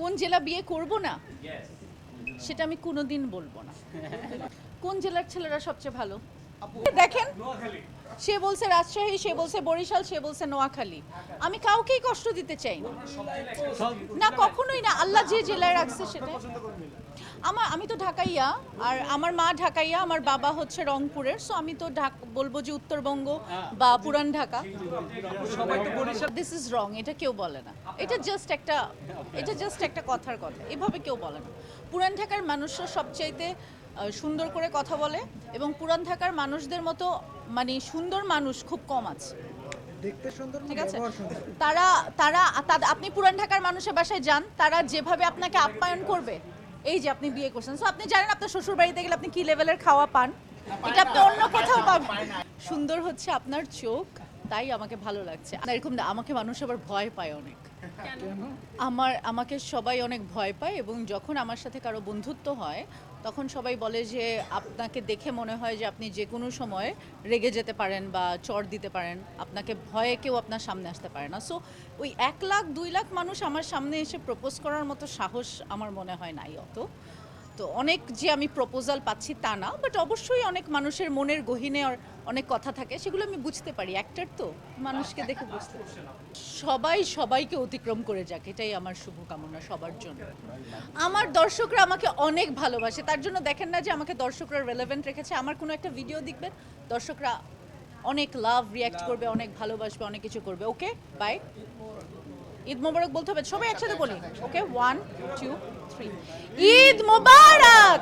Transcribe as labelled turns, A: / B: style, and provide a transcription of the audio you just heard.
A: কোন জেলা বিয়ে করব না? সেটা আমি কোনোদিন বলব না। কোন জেলার ছেলেরা সবচেয়ে ভালো? দেখেন, সে বলছে রাজশাহী, সে বলছে বরিশাল, সে বলছে নোয়াখালী। আমি কাউকেই কষ্ট দিতে চাই না। কখনোই না। আল্লাহ যে জেলায় রাখছে সেটা। আমার, আমি তো ঢাকাইয়া, আর আমার মা ঢাকাইয়া, আমার বাবা হচ্ছে রংপুরের। সো আমি তো বলব যে উত্তরবঙ্গ বা পুরান ঢাকা। দিস ইজ রং এটা কেউ বলে না। এটা জাস্ট একটা, এটা জাস্ট একটা কথার কথা। এভাবে কেউ বলে না। পুরান ঢাকার মানুষরা সবচাইতে সুন্দর করে কথা বলে এবং পুরান ঢাকার মানুষদের মতো মানে সুন্দর মানুষ খুব কম আছে।
B: দেখতে সুন্দর
A: ঠিক আছে? তারা তারা আপনি পুরান ঢাকার মানুষের বাসায় যান তারা যেভাবে আপনাকে আপ্যায়ন করবে এই যে আপনি বিয়ে করছেন। সো আপনি জানেন আপনার শ্বশুর বাড়িতে গেলে আপনি কি লেভেলের খাওয়া পান? এটা আপনি অন্য কোথাও পাবেন। সুন্দর হচ্ছে আপনার চোখ। তাই আমাকে ভালো লাগছে। এরকম না আমাকে মানুষ আবার ভয় পায় অনেক। আমার আমাকে সবাই অনেক ভয় পায় এবং যখন আমার সাথে কারও বন্ধুত্ব হয় তখন সবাই বলে যে আপনাকে দেখে মনে হয় যে আপনি যে কোনো সময় রেগে যেতে পারেন বা চর দিতে পারেন। আপনাকে ভয়ে কেউ আপনার সামনে আসতে পারে না। সো ওই এক লাখ দুই লাখ মানুষ আমার সামনে এসে প্রপোজ করার মতো সাহস আমার মনে হয় নাই অত। তো অনেক যে আমি প্রপোজাল পাচ্ছি তা না বাট অবশ্যই অনেক মানুষের মনের গহীনে অনেক কথা থাকে, সেগুলো আমি বুঝতে পারি। অ্যাক্টার তো, মানুষকে দেখে বুঝতে সবাই সবাইকে অতিক্রম করে যাক, এটাই আমার শুভকামনা সবার জন্য। আমার দর্শকরা আমাকে অনেক ভালোবাসে, তার জন্য দেখেন না যে আমাকে দর্শকরা রেলেভেন্ট রেখেছে। আমার কোনো একটা ভিডিও দেখবেন, দর্শকরা অনেক লাভ রিয়াক্ট করবে, অনেক ভালোবাসবে, অনেক কিছু করবে। ওকে বাই ঈদ মোবারক বলতে হবে, সবাই একসাথে বলি। Okay one two three Eid মোবারক!